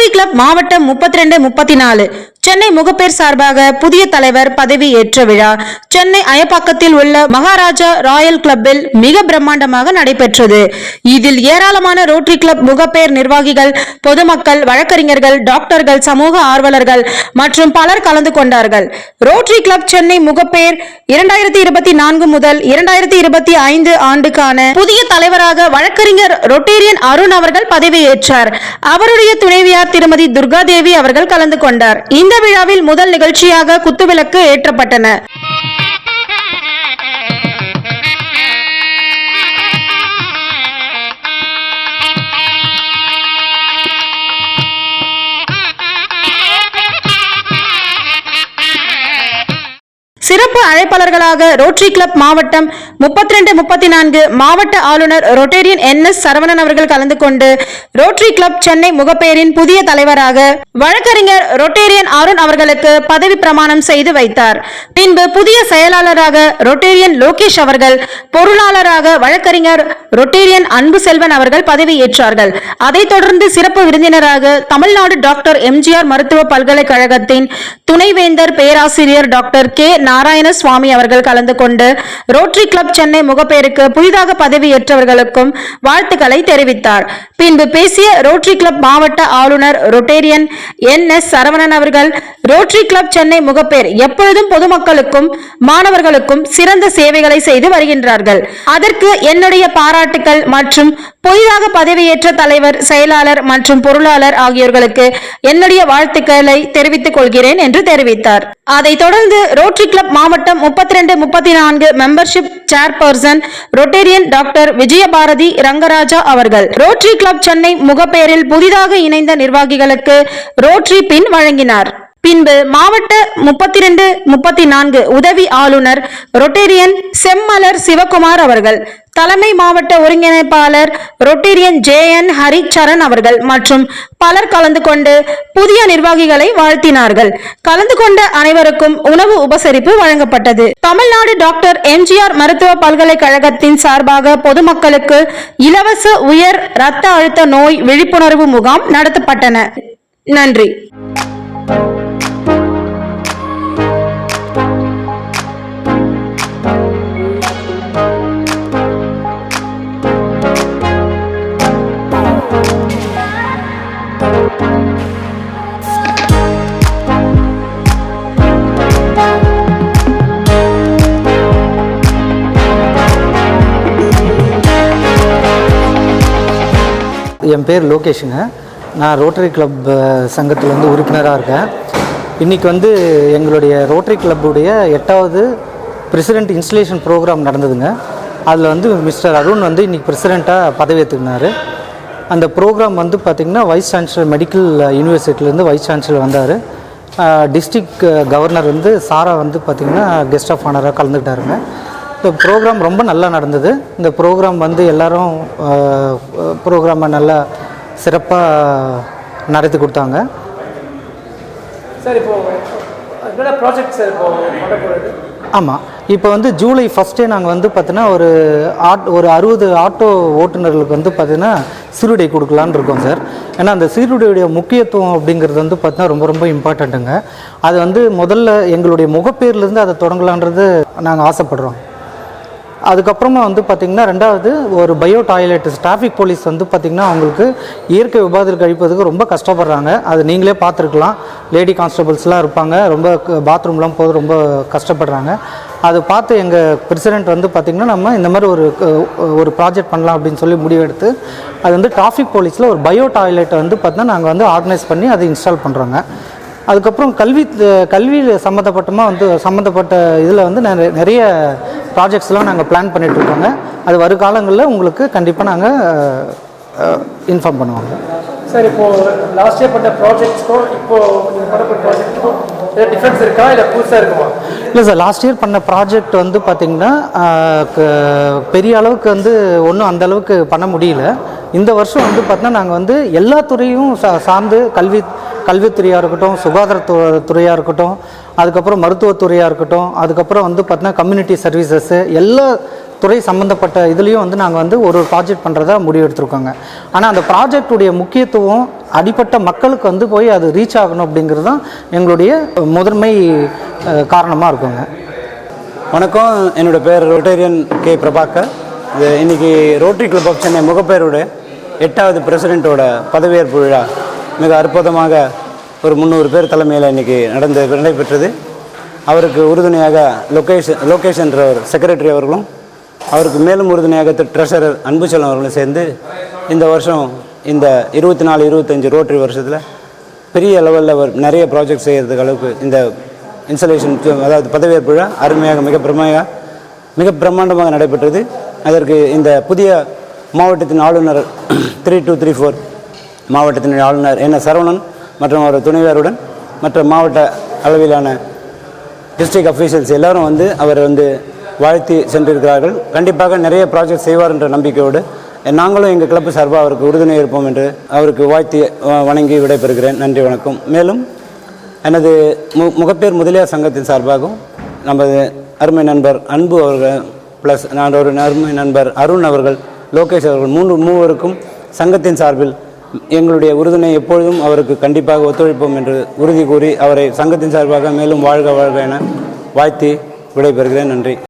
Rotary club மாவட்டம் முப்பத்தி ரெண்டு முப்பத்தி நாலு சென்னை முகப்பேர் சார்பாக புதிய தலைவர் பதவி ஏற்ற விழா. சென்னை அயப்பாக்கத்தில் உள்ள மகாராஜா ராயல் கிளப்பில் மிக பிரம்மாண்டமாக நடைபெற்றது. இதில் ஏராளமான ரோட்டரி கிளப் முகப்பேர் நிர்வாகிகள் பொதுமக்கள் வழக்கறிஞர்கள் டாக்டர்கள் சமூக ஆர்வலர்கள் மற்றும் பலர் கலந்து கொண்டார்கள். ரோட்டரி கிளப் சென்னை முகப்பேர் இரண்டாயிரத்தி இருபத்தி நான்கு முதல் இரண்டாயிரத்தி இருபத்தி ஐந்து ஆண்டுக்கான புதிய தலைவராக வழக்கறிஞர் ரொட்டேரியன் அருண் அவர்கள் பதவியேற்றார் அவருடைய துணைவியார் திருமதி துர்காதேவி அவர்கள் கலந்து கொண்டார். இந்த விழாவில் முதல் நிகழ்ச்சியாக குத்துவிளக்கு ஏற்றப்பட்டன. சிறப்பு அழைப்பாளர்களாக ரோட்டரி கிளப் மாவட்டம் முப்பத்தி ரெண்டு முப்பத்தி நான்கு மாவட்ட ஆளுநர் ரொட்டேரியன் என் எஸ் சரவணன் அவர்கள் கலந்து கொண்டு ரோட்டரி கிளப் சென்னை முகப்பேரின் புதிய தலைவராக வழக்கறிஞர் ரொட்டேரியன் அருண் அவர்களுக்கு பதவி பிரமாணம் செய்து வைத்தார். பின்பு புதிய செயலாளராக ரொட்டேரியன் லோகேஷ் அவர்கள் பொருளாளராக வழக்கறிஞர் ரொட்டேரியன் அன்பு செல்வன் அவர்கள் பதவியேற்றார்கள். அதைத் தொடர்ந்து சிறப்பு விருந்தினராக தமிழ்நாடு டாக்டர் எம்ஜிஆர் மருத்துவ பல்கலைக்கழகத்தின் துணைவேந்தர் பேராசிரியர் டாக்டர் கே நாராயண நாராயணசுவாமி அவர்கள் கலந்து கொண்டு ரோட்டரி கிளப் சென்னை முகப்பேருக்கு புதிதாக பதவியேற்றவர்களுக்கும் வாழ்த்துக்களை தெரிவித்தார். பின்பு பேசிய ரோட்டரி கிளப் மாவட்ட ஆளுநர் ரொட்டேரியன் என் எஸ் சரவணன் அவர்கள் ரோட்டரி கிளப் சென்னை முகப்பேர் எப்பொழுதும் பொதுமக்களுக்கும் மாணவர்களுக்கும் சிறந்த சேவைகளை செய்து வருகின்றார்கள். அதற்கு என்னுடைய பாராட்டுக்கள் மற்றும் புதிதாக பதவியேற்ற தலைவர் செயலாளர் மற்றும் பொருளாளர் ஆகியோர்களுக்கு என்னுடைய வாழ்த்துக்களை தெரிவித்துக் கொள்கிறேன் என்று தெரிவித்தார். அதைத் தொடர்ந்து ரோட்டரி கிளப் மாவட்டம் முப்பத்தி ரெண்டு முப்பத்தி நான்கு membership chairperson rotarian doctor Vijayabharathi Rangaraja அவர்கள். ரோட்டரி கிளப் சென்னை முகப்பேரில் புதிதாக இணைந்த நிர்வாகிகளுக்கு ரோட்டரி பின் வழங்கினார். பின்பு மாவட்ட முப்பத்தி ரெண்டு முப்பத்தி நான்கு உதவி ஆளுநர் ரொட்டேரியன் செம்மலர் சிவகுமார் அவர்கள் தலைமை மாவட்ட ஒருங்கிணைப்பாளர் ரொட்டேரியன் ஜே என் ஹரிச்சரண் அவர்கள் மற்றும் பலர் கலந்து கொண்டு புதிய நிர்வாகிகளை வாழ்த்தினார்கள். கலந்து கொண்ட அனைவருக்கும் உணவு உபசரிப்பு வழங்கப்பட்டது. தமிழ்நாடு டாக்டர் எம்ஜிஆர் மருத்துவ பல்கலைக்கழகத்தின் சார்பாக பொதுமக்களுக்கு இலவச உயர் இரத்த அழுத்த நோய் விழிப்புணர்வு முகாம் நடத்தப்பட்டன. நன்றி. என் பேர் லோகேஷுங்க. நான் ரோட்டரி கிளப் சங்கத்தில் வந்து உறுப்பினராக இருக்கேன். இன்றைக்கி வந்து எங்களுடைய ரோட்டரி கிளப்புடைய எட்டாவது பிரசிடென்ட் இன்ஸ்டலேஷன் ப்ரோக்ராம் நடந்ததுங்க. அதில் வந்து மிஸ்டர் அருண் வந்து இன்றைக்கி பிரசிடெண்ட்டாக பதவியேற்றுக்கினார் அந்த ப்ரோக்ராம் வந்து பார்த்திங்கன்னா வைஸ் சான்சலர் மெடிக்கல் யூனிவர்சிட்டிலேருந்து வைஸ் சான்சலர் வந்தார். டிஸ்ட்ரிக்ட் கவர்னர் வந்து சாரா வந்து பார்த்திங்கன்னா கெஸ்ட் ஆஃப் ஆனராக கலந்துக்கிட்டாருங்க. இந்த ப்ரோக்ராம் ரொம்ப நல்லா நடந்தது. இந்த ப்ரோக்ராம் வந்து எல்லாரும் ப்ரோக்ராமை நல்லா சிறப்பாக நடத்தி கொடுத்தாங்க. சார் இப்போ ப்ராஜெக்ட் சார் இப்போ ஆமாம் இப்போ வந்து ஜூலை ஃபஸ்ட்டே நாங்கள் வந்து பார்த்தீங்கன்னா ஒரு ஆட் ஒரு அறுபது ஆட்டோ ஓட்டுநர்களுக்கு வந்து பார்த்தீங்கன்னா சீருடை கொடுக்கலான்னு இருக்கோம் சார். ஏன்னா அந்த சீருடையுடைய முக்கியத்துவம் அப்படிங்கிறது வந்து பார்த்தீங்கன்னா ரொம்ப ரொம்ப இம்பார்ட்டண்ட்டுங்க அது வந்து முதல்ல எங்களுடைய முகப்பேர்லேருந்து அதை தொடங்கலான்றது நாங்கள் ஆசைப்படுறோம். அதுக்கப்புறமா வந்து பார்த்திங்கன்னா ரெண்டாவது ஒரு பயோ டாய்லெட்டு டிராஃபிக் போலீஸ் வந்து பார்த்திங்கன்னா அவங்களுக்கு இயற்கை உபாதைகள் கழிப்பதுக்கு ரொம்ப கஷ்டப்படுறாங்க. அது நீங்களே பார்த்துருக்கலாம். லேடி கான்ஸ்டபிள்ஸ்லாம் இருப்பாங்க. ரொம்ப பாத்ரூம்லாம் போது ரொம்ப கஷ்டப்படுறாங்க. அதை பார்த்து எங்கள் பிரசிடெண்ட் வந்து பார்த்திங்கன்னா நம்ம இந்த மாதிரி ஒரு ஒரு ப்ராஜெக்ட் பண்ணலாம் அப்படின்னு சொல்லி முடிவெடுத்து அது வந்து டிராஃபிக் போலீஸில் ஒரு பயோ டாய்லெட்டை வந்து பார்த்தீங்கன்னா நாங்கள் வந்து ஆர்கனைஸ் பண்ணி அதை இன்ஸ்டால் பண்ணுறோங்க அதுக்கப்புறம் கல்வி கல்வியில் சம்மந்தப்பட்டமாக வந்து சம்மந்தப்பட்ட இதில் வந்து நிறைய- நிறைய ப்ராஜெக்ட்ஸ்லாம் நாங்கள் பிளான் பண்ணிகிட்ருக்கோங்க அது வருகாலங்களில் உங்களுக்கு கண்டிப்பாக நாங்கள் இன்ஃபார்ம் பண்ணுவாங்க. சார் இப்போ லாஸ்ட் இயர் பண்ண ப்ராஜெக்ட்ஸ்க்கும் இப்போ நீங்கள் பண்ண டிஃப்ரென்ஸ் இருக்கா? இல்லை புதுசாக இருக்குமா? இல்லை சார் லாஸ்ட் இயர் பண்ண ப்ராஜெக்ட் வந்து பார்த்திங்கன்னா பெரிய அளவுக்கு வந்து ஒன்றும் அந்த அளவுக்கு பண்ண முடியல. இந்த வருஷம் வந்து பார்த்தீங்கன்னா நாங்கள் வந்து எல்லா துறையும் சா சார்ந்து கல்வி கல்வித்துறையாக இருக்கட்டும் சுகாதாரத்து துறையாக இருக்கட்டும் அதுக்கப்புறம் மருத்துவத்துறையாக இருக்கட்டும் அதுக்கப்புறம் வந்து பார்த்தீங்கன்னா கம்யூனிட்டி சர்வீசஸ்ஸு எல்லா துறை சம்மந்தப்பட்ட இதுலேயும் வந்து நாங்கள் வந்து ஒரு ப்ராஜெக்ட் பண்ணுறதா முடிவு எடுத்திருக்கோங்க. ஆனால் அந்த ப்ராஜெக்டுடைய முக்கியத்துவம் அடிப்பட்ட மக்களுக்கு வந்து போய் அது ரீச் ஆகணும் அப்படிங்கிறது தான் எங்களுடைய முதன்மை காரணமாக இருக்குங்க. வணக்கம். என்னோடய பேர் ரொட்டேரியன் கே. பிரபாகர். இது இன்றைக்கி ரோட்டரி கிளப் ஆஃப் சென்னை முகப்பேருடைய எட்டாவது பிரசிடெண்ட்டோட பதவியேற்பு விழா. மிக அற்புதமாக ஒரு முந்நூறு பேர் தலைமையில் இன்னைக்கு நடந்து நடைபெற்றது. அவருக்கு உறுதுணையாக லொக்கேஷன் லோகேஷ் ஒரு செக்ரட்டரி அவர்களும் அவருக்கு மேலும் உறுதுணையாக ட்ரெஷரர் அன்புச்செல்வன் அவர்களும் சேர்ந்து இந்த வருஷம் இந்த இருபத்தி நாலு இருபத்தஞ்சு ரோட்டரி வருஷத்தில் பெரிய லெவலில் ஒரு நிறைய ப்ராஜெக்ட் செய்கிறதுக்கு அளவுக்கு இந்த இன்ஸ்டலேஷன் அதாவது பதவியேற்பு விழா அருமையாக மிக பிரமையாக மிக பிரம்மாண்டமாக நடைபெற்றது. அதற்கு இந்த புதிய மாவட்டத்தின் ஆளுநர் த்ரீ டூ த்ரீ ஃபோர் மாவட்டத்தின் ஆளுநர் என் சரவணன் மற்றும் அவர் துணைவியாருடன் மற்ற மாவட்ட அளவிலான டிஸ்ட்ரிக்ட் அஃபீஷியல்ஸ் எல்லாரும் வந்து அவர் வந்து வாழ்த்தி சென்றிருக்கிறார்கள். கண்டிப்பாக நிறைய ப்ராஜெக்ட் செய்வார் என்ற நம்பிக்கையோடு நாங்களும் எங்கள் கிளப்பு சார்பாக அவருக்கு உறுதுணை இருப்போம் என்று அவருக்கு வாழ்த்தி வ- வணங்கி விடைபெறுகிறேன். நன்றி வணக்கம். மேலும் எனது மு முகப்பேர் முதலியார் சங்கத்தின் சார்பாகவும் நமது அருமை நண்பர் அன்பு அவர்கள் ப்ளஸ் நான் ஒரு அருமை நண்பர் அருண் அவர்கள் லோகேஷ் அவர்கள் மூன்று மூவருக்கும் சங்கத்தின் சார்பில் எங்களுடைய உறுதுணை எப்பொழுதும் அவருக்கு கண்டிப்பாக ஒத்துழைப்போம் என்று உறுதி கூறி அவரை சங்கத்தின் சார்பாக மேலும் வாழ்க வாழ்க என வாழ்த்தி விடைபெறுகிறேன். நன்றி.